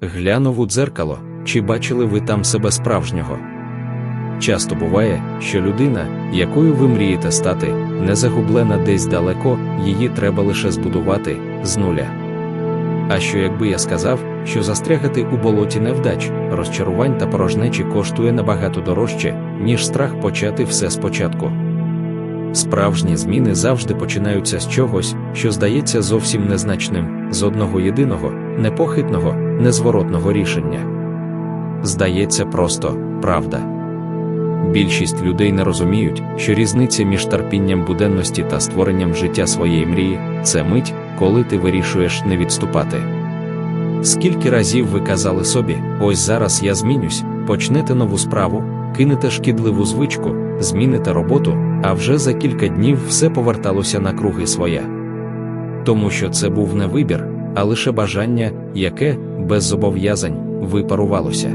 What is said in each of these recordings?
Глянув у дзеркало, чи бачили ви там себе справжнього. Часто буває, що людина, якою ви мрієте стати, не загублена десь далеко, її треба лише збудувати з нуля. А що якби я сказав, що застрягати у болоті невдач, розчарувань та порожнечі коштує набагато дорожче, ніж страх почати все спочатку. Справжні зміни завжди починаються з чогось, що здається зовсім незначним, з одного єдиного, непохитного, незворотного рішення. Здається просто правда. Більшість людей не розуміють, що різниця між терпінням буденності та створенням життя своєї мрії це мить, коли ти вирішуєш не відступати. Скільки разів ви казали собі, ось зараз я змінюсь, почнете нову справу, кинете шкідливу звичку, зміните роботу, а вже за кілька днів все поверталося на круги своя. Тому що це був не вибір, а лише бажання, яке, без зобов'язань, випарувалося.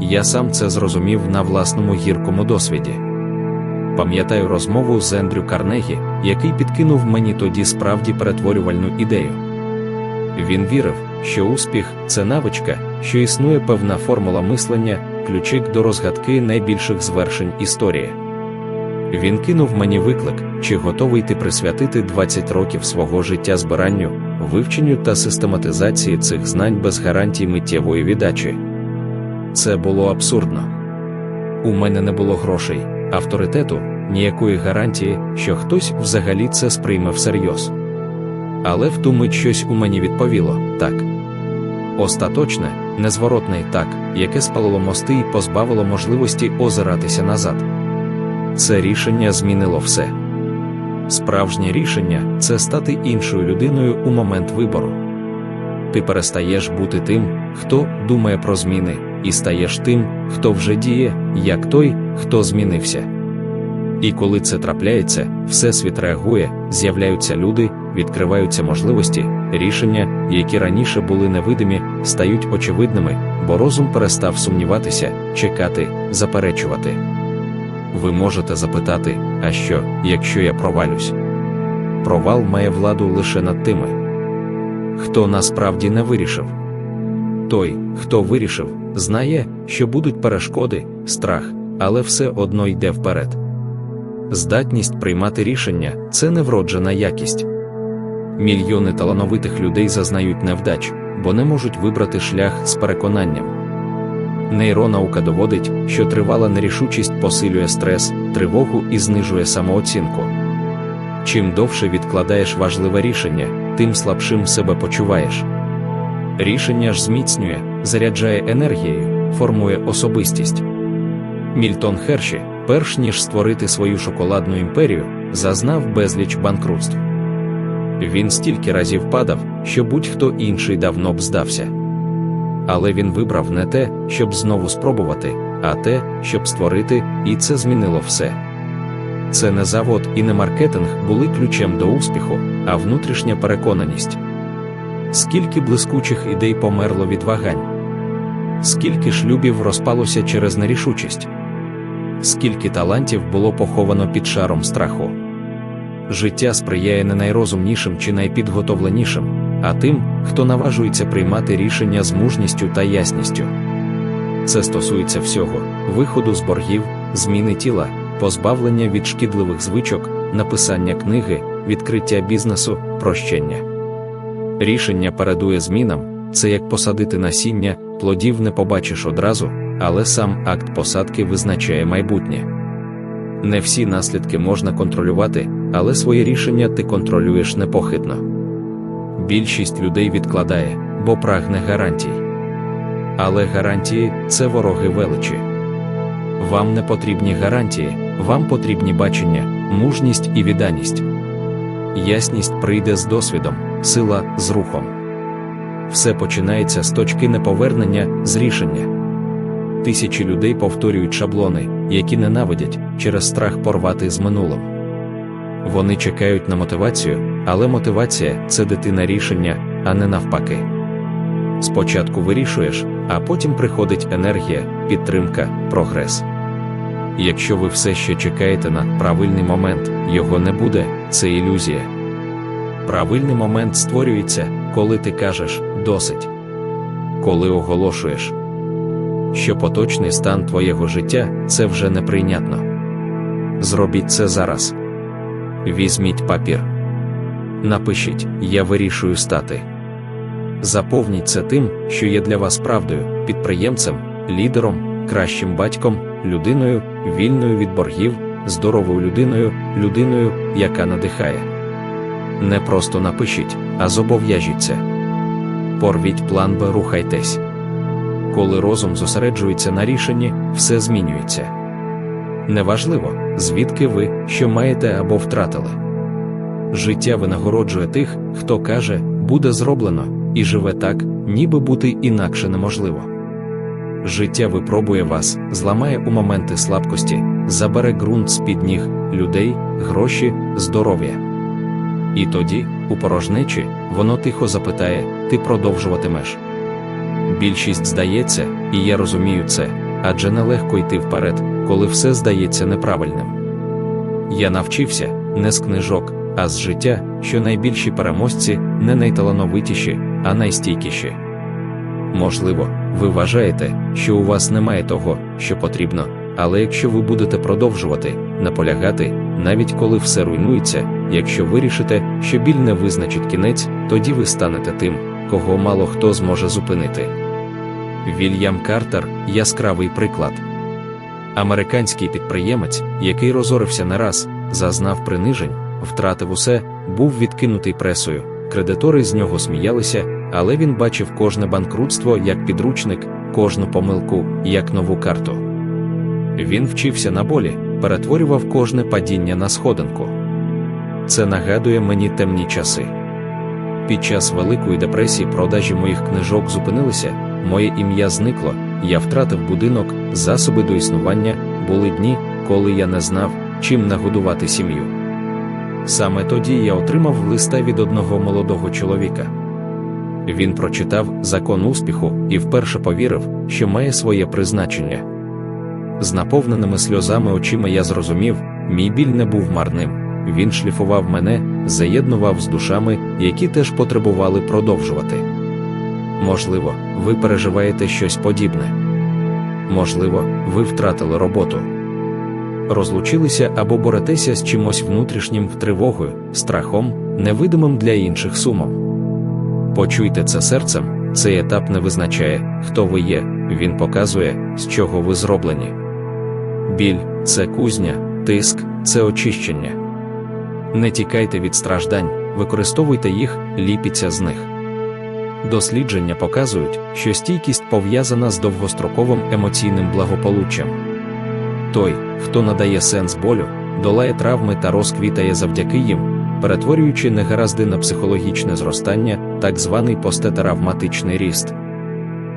Я сам це зрозумів на власному гіркому досвіді. Пам'ятаю розмову з Ендрю Карнегі, який підкинув мені тоді справді перетворювальну ідею. Він вірив, що успіх це навичка, що існує певна формула мислення, ключик до розгадки найбільших звершень історії. Він кинув мені виклик, чи готовий ти присвятити 20 років свого життя збиранню, вивченню та систематизації цих знань без гарантій миттєвої віддачі. Це було абсурдно. У мене не було грошей, авторитету, ніякої гарантії, що хтось взагалі це сприйме всерйоз. Але в ту мить щось у мені відповіло так. Остаточне, незворотне так, яке спалило мости і позбавило можливості озиратися назад. Це рішення змінило все. Справжнє рішення це стати іншою людиною у момент вибору. Ти перестаєш бути тим, хто думає про зміни, і стаєш тим, хто вже діє, як той, хто змінився. І коли це трапляється, Всесвіт реагує, з'являються люди, відкриваються можливості, рішення, які раніше були невидимі, стають очевидними, бо розум перестав сумніватися, чекати, заперечувати. Ви можете запитати, а що, якщо я провалюсь? Провал має владу лише над тими, хто насправді не вирішив. Той, хто вирішив, знає, що будуть перешкоди, страх, але все одно йде вперед. Здатність приймати рішення це невроджена якість. Мільйони талановитих людей зазнають невдач, бо не можуть вибрати шлях з переконанням. Нейронаука доводить, що тривала нерішучість посилює стрес, тривогу і знижує самооцінку. Чим довше відкладаєш важливе рішення, тим слабшим себе почуваєш. Рішення ж зміцнює, заряджає енергією, формує особистість. Мільтон Херші, перш ніж створити свою шоколадну імперію, зазнав безліч банкрутств. Він стільки разів падав, що будь-хто інший давно б здався. Але він вибрав не те, щоб знову спробувати, а те, щоб створити, і це змінило все. Це не завод і не маркетинг були ключем до успіху, а внутрішня переконаність. Скільки блискучих ідей померло від вагань, скільки шлюбів розпалося через нерішучість, скільки талантів було поховано під шаром страху. Життя сприяє не найрозумнішим чи найпідготовленішим, а тим, хто наважується приймати рішення з мужністю та ясністю. Це стосується всього: виходу з боргів, зміни тіла, позбавлення від шкідливих звичок, написання книги, відкриття бізнесу, прощення. Рішення передує змінам, це як посадити насіння, плодів не побачиш одразу, але сам акт посадки визначає майбутнє. Не всі наслідки можна контролювати, але своє рішення ти контролюєш непохитно. Більшість людей відкладає, бо прагне гарантій. Але гарантії це вороги величі. Вам не потрібні гарантії, вам потрібні бачення, мужність і відданість. Ясність прийде з досвідом, сила з рухом. Все починається з точки неповернення, з рішення. Тисячі людей повторюють шаблони, які ненавидять через страх порвати з минулим. Вони чекають на мотивацію, але мотивація це дитина рішення, а не навпаки. Спочатку вирішуєш, а потім приходить енергія, підтримка, прогрес. Якщо ви все ще чекаєте на правильний момент, його не буде, це ілюзія. Правильний момент створюється, коли ти кажеш досить. коли оголошуєш, що поточний стан твоєго життя це вже неприйнятно. Зробіть це зараз. Візьміть папір. Напишіть Я вирішую стати. Заповніть це тим, що є для вас правдою, підприємцем, лідером, кращим батьком, людиною, вільною від боргів, здоровою людиною, людиною, яка надихає. Не просто напишіть, а зобов'яжіться. Порвіть план Б, рухайтесь. Коли розум зосереджується на рішенні, все змінюється. Неважливо, звідки ви, що маєте або втратили. Життя винагороджує тих, хто каже, буде зроблено, і живе так, ніби бути інакше неможливо. Життя випробує вас, зламає у моменти слабкості, забере ґрунт з під ніг, людей, гроші, здоров'я. І тоді, у порожнечі, воно тихо запитає: ти продовжуватимеш. Більшість здається, і я розумію це, адже нелегко йти вперед, коли все здається неправильним. Я навчився не з книжок, а з життя, що найбільші переможці не найталановитіші, а найстійкіші. Можливо, ви вважаєте, що у вас немає того, що потрібно, але якщо ви будете продовжувати, наполягати, навіть коли все руйнується, якщо вирішите, що біль не визначить кінець, тоді ви станете тим, кого мало хто зможе зупинити. Вільям Картер яскравий приклад. Американський підприємець, який розорився не раз, зазнав принижень, втратив усе, був відкинутий пресою, кредитори з нього сміялися, але він бачив кожне банкрутство як підручник, кожну помилку як нову карту. Він вчився на болі, перетворював кожне падіння на сходинку. Це нагадує мені темні часи. Під час Великої депресії продажі моїх книжок зупинилися, моє ім'я зникло, я втратив будинок, засоби до існування, були дні, коли я не знав, чим нагодувати сім'ю. Саме тоді я отримав листа від одного молодого чоловіка. Він прочитав закон успіху і вперше повірив, що має своє призначення. З наповненими сльозами очима я зрозумів, мій біль не був марним. Він шліфував мене, заєднував з душами, які теж потребували продовжувати. Можливо, ви переживаєте щось подібне. Можливо, ви втратили роботу. Розлучилися або боретеся з чимось внутрішнім тривогою, страхом, невидимим для інших сумом. Почуйте це серцем, цей етап не визначає, хто ви є, він показує, з чого ви зроблені. Біль це кузня, тиск це очищення. Не тікайте від страждань, використовуйте їх, ліпіться з них. Дослідження показують, що стійкість пов'язана з довгостроковим емоційним благополуччям. Той, хто надає сенс болю, долає травми та розквітає завдяки їм, перетворюючи негаразди на психологічне зростання, так званий постетравматичний ріст.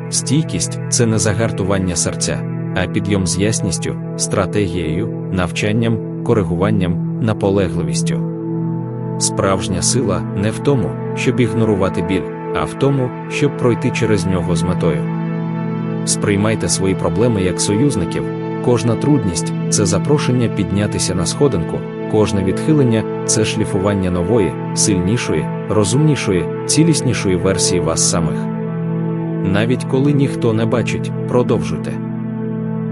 Стійкість це не загартування серця, а підйом з ясністю, стратегією, навчанням, коригуванням, наполегливістю. Справжня сила не в тому, щоб ігнорувати біль, а в тому, щоб пройти через нього з метою. Сприймайте свої проблеми як союзників, кожна трудність це запрошення піднятися на сходинку, кожне відхилення це шліфування нової, сильнішої, розумнішої, ціліснішої версії вас самих. Навіть коли ніхто не бачить, продовжуйте.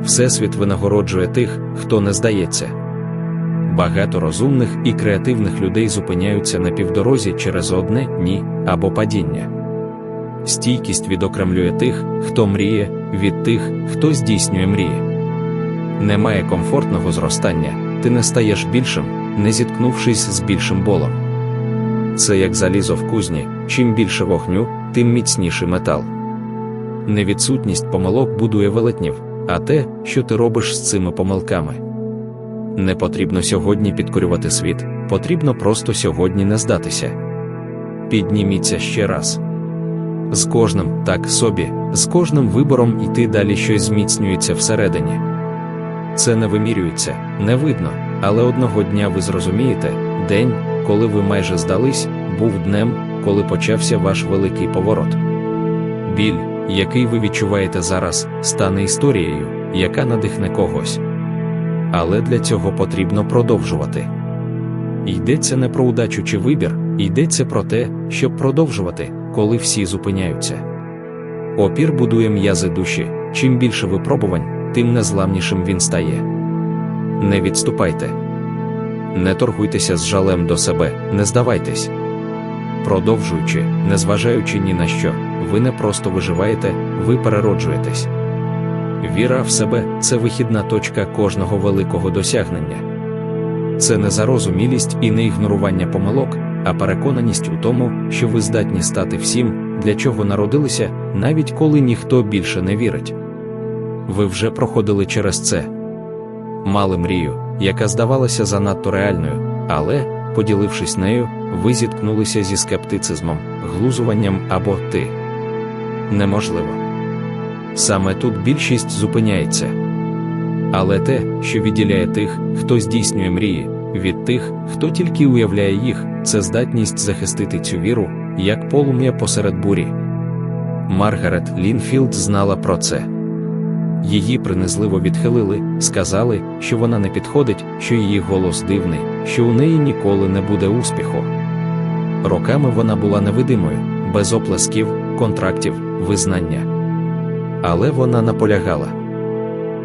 Всесвіт винагороджує тих, хто не здається. Багато розумних і креативних людей зупиняються на півдорозі через одне ні або падіння. Стійкість відокремлює тих, хто мріє, від тих, хто здійснює мрії. Немає комфортного зростання, ти не стаєш більшим, не зіткнувшись з більшим болом. Це як залізо в кузні, чим більше вогню, тим міцніший метал. Невідсутність помилок будує велетнів, а те, що ти робиш з цими помилками. Не потрібно сьогодні підкорювати світ, потрібно просто сьогодні не здатися. Підніміться ще раз. З кожним, так собі, з кожним вибором іти далі щось зміцнюється всередині. Це не вимірюється, не видно, але одного дня ви зрозумієте, день, коли ви майже здались, був днем, коли почався ваш великий поворот. Біль, який ви відчуваєте зараз, стане історією, яка надихне когось. Але для цього потрібно продовжувати. Йдеться не про удачу чи вибір, йдеться про те, щоб продовжувати, коли всі зупиняються. Опір будує м'язи душі. Чим більше випробувань, тим незламнішим він стає. Не відступайте. Не торгуйтеся з жалем до себе, не здавайтесь. Продовжуючи, незважаючи ні на що, ви не просто виживаєте, ви перероджуєтесь. Віра в себе це вихідна точка кожного великого досягнення. Це не зарозумілість і не ігнорування помилок, а переконаність у тому, що ви здатні стати всім, для чого народилися, навіть коли ніхто більше не вірить. Ви вже проходили через це. Мали мрію, яка здавалася занадто реальною, але, поділившись нею, ви зіткнулися зі скептицизмом, глузуванням або ти. Неможливо. Саме тут більшість зупиняється. Але те, що відділяє тих, хто здійснює мрії, від тих, хто тільки уявляє їх, це здатність захистити цю віру, як полум'я посеред бурі. Маргарет Лінфілд знала про це. Її принизливо відхилили, сказали, що вона не підходить, що її голос дивний, що у неї ніколи не буде успіху. Роками вона була невидимою, без оплесків, контрактів, визнання. Але вона наполягала.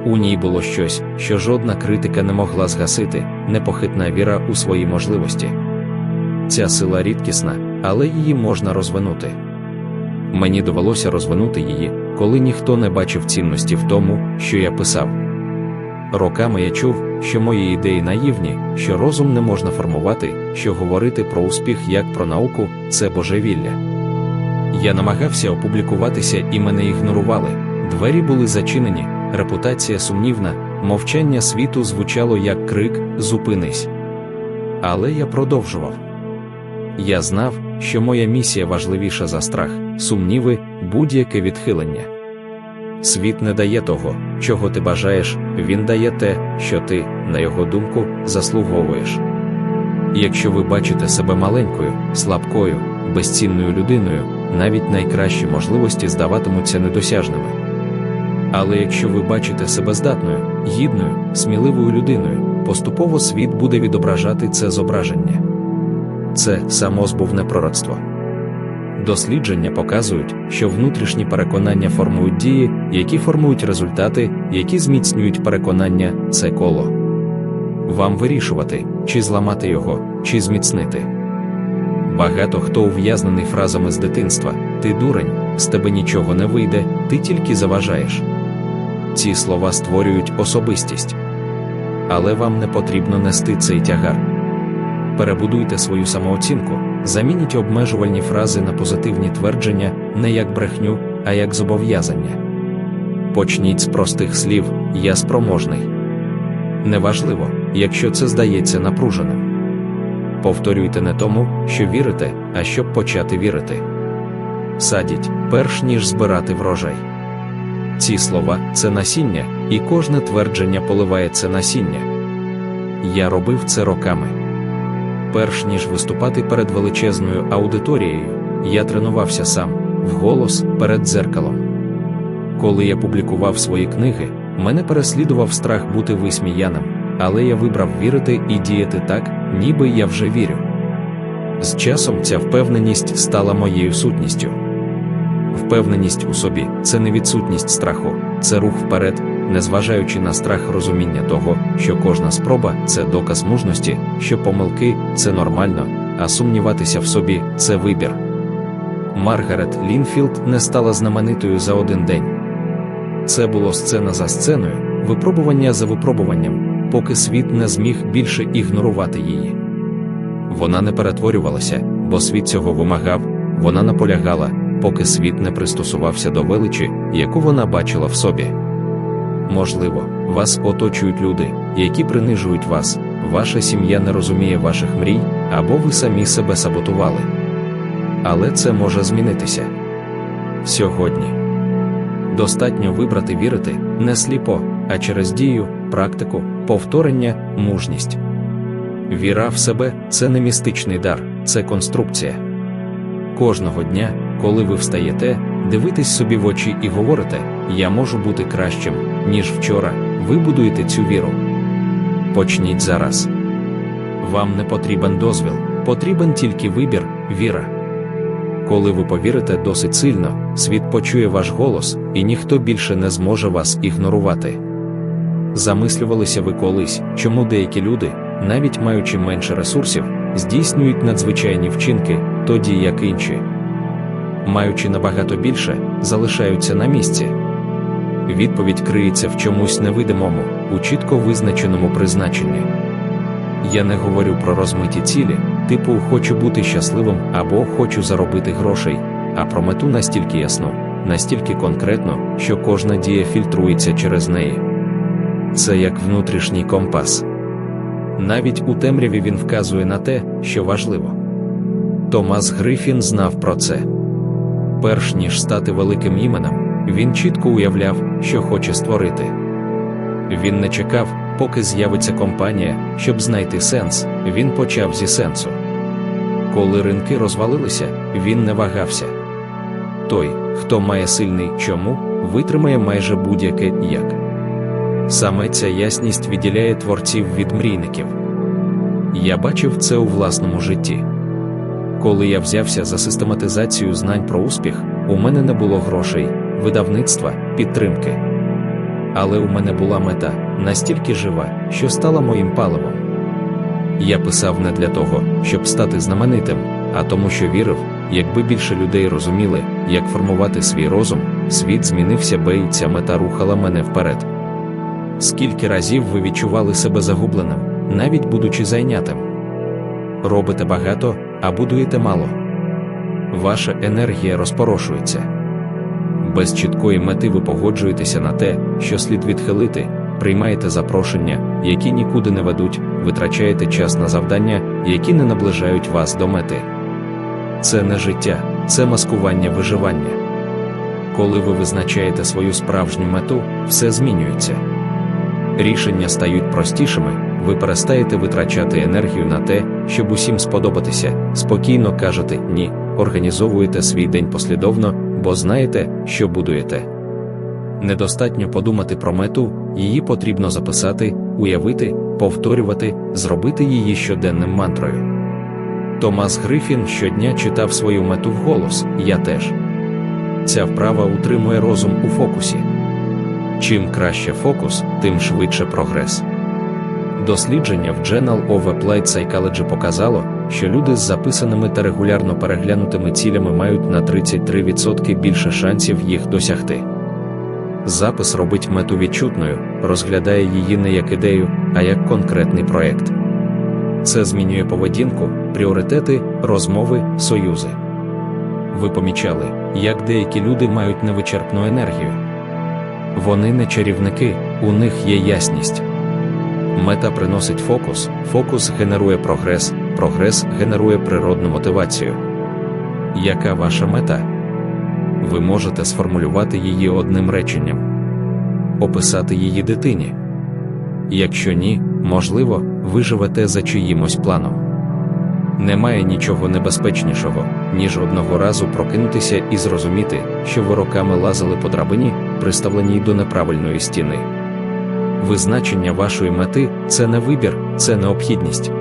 У ній було щось, що жодна критика не могла згасити, непохитна віра у свої можливості. Ця сила рідкісна, але її можна розвинути. Мені довелося розвинути її, коли ніхто не бачив цінності в тому, що я писав. Роками я чув, що мої ідеї наївні, що розум не можна формувати, що говорити про успіх як про науку це божевілля. Я намагався опублікуватися і мене ігнорували, двері були зачинені, репутація сумнівна, мовчання світу звучало як крик Зупинись. Але я продовжував. Я знав, що моя місія важливіша за страх, сумніви, будь-яке відхилення. Світ не дає того, чого ти бажаєш, він дає те, що ти, на його думку, заслуговуєш. Якщо ви бачите себе маленькою, слабкою, безцінною людиною, навіть найкращі можливості здаватимуться недосяжними. Але якщо ви бачите себе здатною, гідною, сміливою людиною, поступово світ буде відображати це зображення. Це самозбувне пророцтво. Дослідження показують, що внутрішні переконання формують дії, які формують результати, які зміцнюють переконання це коло. Вам вирішувати, чи зламати його, чи зміцнити. Багато хто ув'язнений фразами з дитинства ти дурень, з тебе нічого не вийде, ти тільки заважаєш. Ці слова створюють особистість. Але вам не потрібно нести цей тягар. Перебудуйте свою самооцінку, замініть обмежувальні фрази на позитивні твердження не як брехню, а як зобов'язання. Почніть з простих слів Я спроможний. Неважливо, якщо це здається напруженим. Повторюйте не тому, що вірите, а щоб почати вірити. Садіть, перш ніж збирати врожай. Ці слова це насіння, і кожне твердження поливає це насіння. Я робив це роками. Перш ніж виступати перед величезною аудиторією, я тренувався сам, вголос перед дзеркалом. Коли я публікував свої книги, мене переслідував страх бути висміяним, але я вибрав вірити і діяти так, ніби я вже вірю. З часом ця впевненість стала моєю сутністю. Впевненість у собі це не відсутність страху, це рух вперед, незважаючи на страх розуміння того, що кожна спроба це доказ мужності, що помилки це нормально, а сумніватися в собі це вибір. Маргарет Лінфілд не стала знаменитою за один день. Це було сцена за сценою, випробування за випробуванням, поки світ не зміг більше ігнорувати її. Вона не перетворювалася, бо світ цього вимагав, вона наполягала, поки світ не пристосувався до величі, яку вона бачила в собі. Можливо, вас оточують люди, які принижують вас, ваша сім'я не розуміє ваших мрій, або ви самі себе саботували. Але це може змінитися сьогодні. Достатньо вибрати вірити не сліпо, а через дію, практику, повторення, мужність. Віра в себе це не містичний дар, це конструкція. Кожного дня, коли ви встаєте, дивитесь собі в очі і говорите, я можу бути кращим, ніж вчора, ви будуєте цю віру. Почніть зараз. Вам не потрібен дозвіл, потрібен тільки вибір, віра. Коли ви повірите досить сильно, світ почує ваш голос, і ніхто більше не зможе вас ігнорувати. Замислювалися ви колись, чому деякі люди, навіть маючи менше ресурсів, здійснюють надзвичайні вчинки, тоді як інші. Маючи набагато більше, залишаються на місці. Відповідь криється в чомусь невидимому, у чітко визначеному призначенні. Я не говорю про розмиті цілі, типу хочу бути щасливим або хочу заробити грошей, а про мету настільки ясну, настільки конкретно, що кожна дія фільтрується через неї. Це як внутрішній компас. Навіть у темряві він вказує на те, що важливо. Томас Грифін знав про це. Перш ніж стати великим іменем, він чітко уявляв, що хоче створити. Він не чекав, поки з'явиться компанія, щоб знайти сенс, він почав зі сенсу. Коли ринки розвалилися, він не вагався. Той, хто має сильний чому, витримає майже будь-яке як. Саме ця ясність відділяє творців від мрійників. Я бачив це у власному житті. Коли я взявся за систематизацію знань про успіх, у мене не було грошей, видавництва, підтримки. Але у мене була мета настільки жива, що стала моїм паливом. Я писав не для того, щоб стати знаменитим, а тому, що вірив, якби більше людей розуміли, як формувати свій розум, світ змінився би і ця мета рухала мене вперед. Скільки разів ви відчували себе загубленим, навіть будучи зайнятим? Робите багато, а будуєте мало. Ваша енергія розпорошується. Без чіткої мети ви погоджуєтеся на те, що слід відхилити, приймаєте запрошення, які нікуди не ведуть, витрачаєте час на завдання, які не наближають вас до мети. Це не життя, це маскування виживання. Коли ви визначаєте свою справжню мету, все змінюється. Рішення стають простішими, ви перестаєте витрачати енергію на те, щоб усім сподобатися, спокійно кажете ні, організовуєте свій день послідовно, бо знаєте, що будуєте. Недостатньо подумати про мету, її потрібно записати, уявити, повторювати, зробити її щоденним мантрою. Томас Грифін щодня читав свою мету вголос, я теж. Ця вправа утримує розум у фокусі. Чим краще фокус, тим швидше прогрес. Дослідження в Journal of Applied Psychology показало, що люди з записаними та регулярно переглянутими цілями мають на 33% більше шансів їх досягти. Запис робить мету відчутною, розглядає її не як ідею, а як конкретний проєкт. Це змінює поведінку, пріоритети, розмови, союзи. Ви помічали, як деякі люди мають невичерпну енергію. Вони не чарівники, у них є ясність. Мета приносить фокус, фокус генерує прогрес, прогрес генерує природну мотивацію. Яка ваша мета? Ви можете сформулювати її одним реченням, описати її дитині. Якщо ні, можливо, ви живете за чиїмось планом. Немає нічого небезпечнішого, ніж одного разу прокинутися і зрозуміти, що ви роками лазили по драбині, приставленій до неправильної стіни. Визначення вашої мети це не вибір, це необхідність.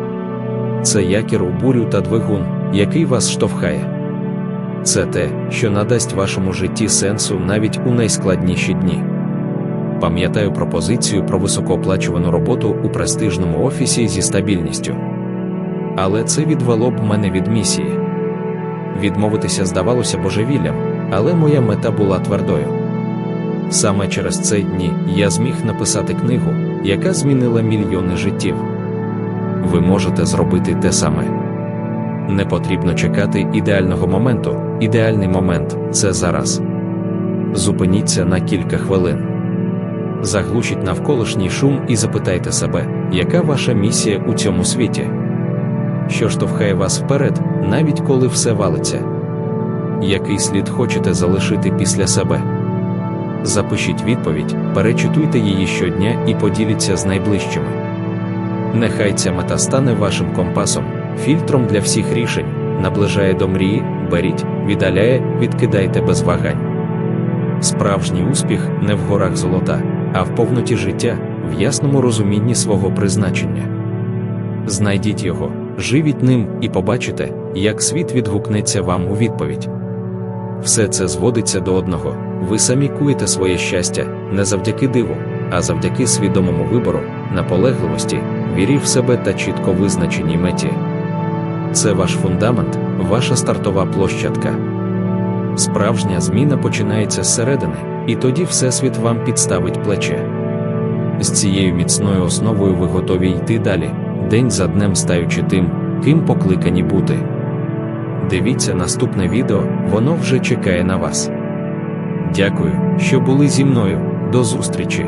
Це якір у бурю та двигун, який вас штовхає. Це те, що надасть вашому житті сенсу навіть у найскладніші дні. Пам'ятаю пропозицію про високооплачувану роботу у престижному офісі зі стабільністю. Але це відвело б мене від місії. Відмовитися здавалося божевіллям, але моя мета була твердою. Саме через цей дні я зміг написати книгу, яка змінила мільйони життів. Ви можете зробити те саме. Не потрібно чекати ідеального моменту, ідеальний момент це зараз. Зупиніться на кілька хвилин. Заглушіть навколишній шум і запитайте себе, яка ваша місія у цьому світі? Що штовхає вас вперед, навіть коли все валиться? Який слід хочете залишити після себе? Запишіть відповідь, перечитуйте її щодня і поділіться з найближчими. Нехай ця мета стане вашим компасом, фільтром для всіх рішень, наближає до мрії, беріть, віддаляє, відкидайте без вагань. Справжній успіх не в горах золота, а в повноті життя, в ясному розумінні свого призначення. Знайдіть його, живіть ним і побачите, як світ відгукнеться вам у відповідь. Все це зводиться до одного: ви самі куєте своє щастя не завдяки диву, а завдяки свідомому вибору, наполегливості, вірі в себе та чітко визначеній меті. Це ваш фундамент, ваша стартова площадка. Справжня зміна починається зсередини, і тоді Всесвіт вам підставить плече. З цією міцною основою ви готові йти далі, день за днем стаючи тим, ким покликані бути. Дивіться наступне відео, воно вже чекає на вас. Дякую, що були зі мною. До зустрічі!